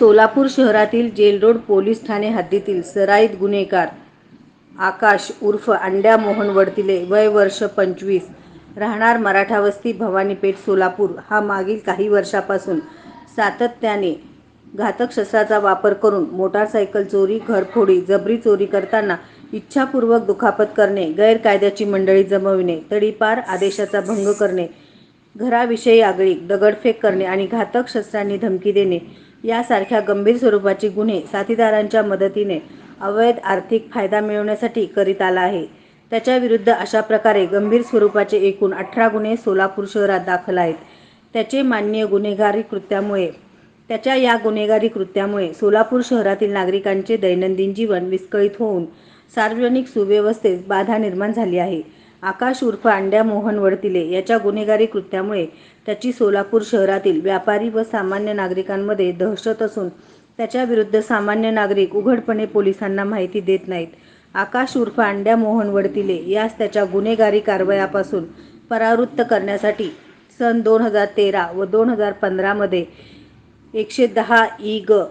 सोलापूर शहरातील Jail Road police Thane हद्दीतील सराईत गुन्हेगार आकाश उर्फ अंड्या मोहन वडतिले वय वर्ष पंचवीस. राहणार मराठा वस्ती भवानीपेठ सोलापूर. हा मागील काही वर्षापासून सातत्याने घातक शस्त्राचा वापर करून मोटारसायकल चोरी घरफोडी जबरी चोरी करताना इच्छापूर्वक दुखापत करणे गैरकायद्याची मंडळी जमविणे तडीपार आदेशाचा भंग करणे घराविषयी आगळीक दगडफेक करणे आणि घातक शस्त्रांनी धमकी देणे यासारख्या गंभीर स्वरूपाचे गुन्हे साथीदारांच्या मदतीने अवैध आर्थिक फायदा मिळवण्यासाठी करीत आला आहे. त्याच्या विरुद्ध अशा प्रकारे गंभीर स्वरूपाचे एकूण अठरा गुन्हे सोलापूर शहरात दाखल आहेत. त्याचे मान्य गुन्हेगारी कृत्यामुळे त्याच्या या गुन्हेगारी कृत्यामुळे सोलापूर शहरातील नागरिकांचे दैनंदिन जीवन विस्कळीत होऊन सार्वजनिक सुव्यवस्थेत बाधा निर्माण झाली आहे. आकाश उर्फ अंड्या मोहन वडतिले याच्या गुन्हेगारी कृत्यामुळे त्याची सोलापूर शहरातील व्यापारी व सामान्य नागरिकांमध्ये दहशत असून त्याच्या विरुद्ध सामान्य नागरिक उघडपणे पोलिसांना माहिती देत नाहीत. आकाश उर्फ अंड्या मोहन वडतिले यास त्याच्या गुन्हेगारी कारवायापासून परावृत्त करण्यासाठी सन दोन हजार तेरा व दोन हजार पंधरामध्ये एकशे दहा ई ग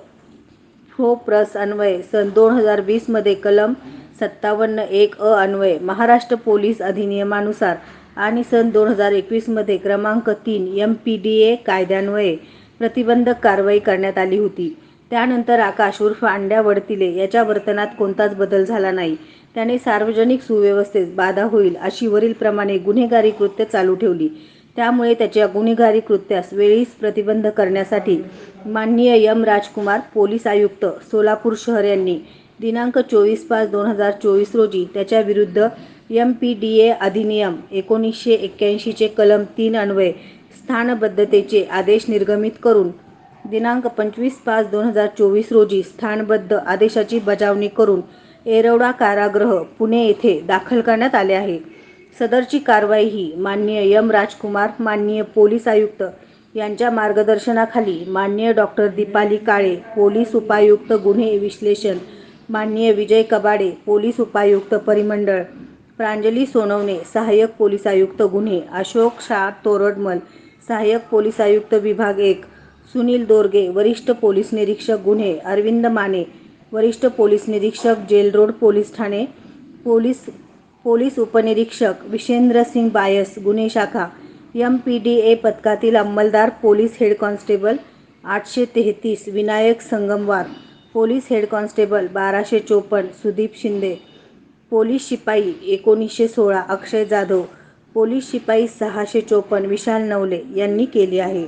फ्रो प्रस अन्वये सन दोन हजार वीसमध्ये कलम सत्तावन्न एक अ अन्वये महाराष्ट्र पोलीस अधिनियमानुसार आणि सन दोन हजार एकवीसमध्ये क्रमांक तीन एम पी डी ए कायद्यान्वये प्रतिबंधक कारवाई करण्यात आली होती. त्यानंतर आकाश उर्फ अंड्या वडतिले याच्या वर्तनात कोणताच बदल झाला नाही. त्याने सार्वजनिक सुव्यवस्थेस बाधा होईल अशी वरीलप्रमाणे गुन्हेगारी कृत्य चालू ठेवली. त्यामुळे त्याच्या गुन्हेगारी कृत्यास वेळीच प्रतिबंध करण्यासाठी माननीय यम राजकुमार पोलीस आयुक्त सोलापूर शहर यांनी दिनांक चोवीस पाच दोन हजार चोवीस रोजी त्याच्या विरुद्ध एम पी डी ए अधिनियम एकोणीसशे एक्क्याऐंशीचे कलम तीन अन्वये स्थानबद्धतेचे आदेश निर्गमित करून दिनांक पंचवीस पाच दोन हजार चोवीस रोजी स्थानबद्ध आदेशाची बजावणी करून एरवडा कारागृह पुणे येथे दाखल करण्यात आले आहे. सदरची कारवाई ही माननीय यम राजकुमार माननीय पोलीस आयुक्त यांच्या मार्गदर्शनाखाली माननीय डॉक्टर दीपाली काळे पोलीस उपायुक्त गुन्हे विश्लेषण माननीय विजय कबाडे पोलीस उपायुक्त परिमंडळ प्रांजली सोनवणे सहाय्यक पोलीस आयुक्त गुन्हे अशोक शाह तोरडमल सहाय्यक पोलीस आयुक्त विभाग एक सुनील दोरगे वरिष्ठ पोलीस निरीक्षक गुन्हे अरविंद माने वरिष्ठ पोलीस निरीक्षक जेल रोड पोलीस ठाणे पोलीस पोलीस उपनिरीक्षक विशेंद्र सिंग बायस गुन्हे शाखा एम पी डी ए पथकातील अंमलदार पोलीस हेड कॉन्स्टेबल आठशे तेहतीस Vinayak Sangamwar police head constable बाराशे चोपन्न सुदीप शिंदे पोलीस शिपाई एकोणीसशे सोळा अक्षय जाधव पोलीस शिपाई सहाशे चोपन्न विशाल नवले यांनी केली आहे.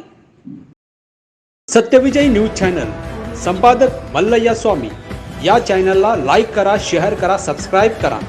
सत्यविजय न्यूज चॅनल संपादक मल्लय्या स्वामी. या चॅनलला लाईक करा शेअर करा सबस्क्राईब करा.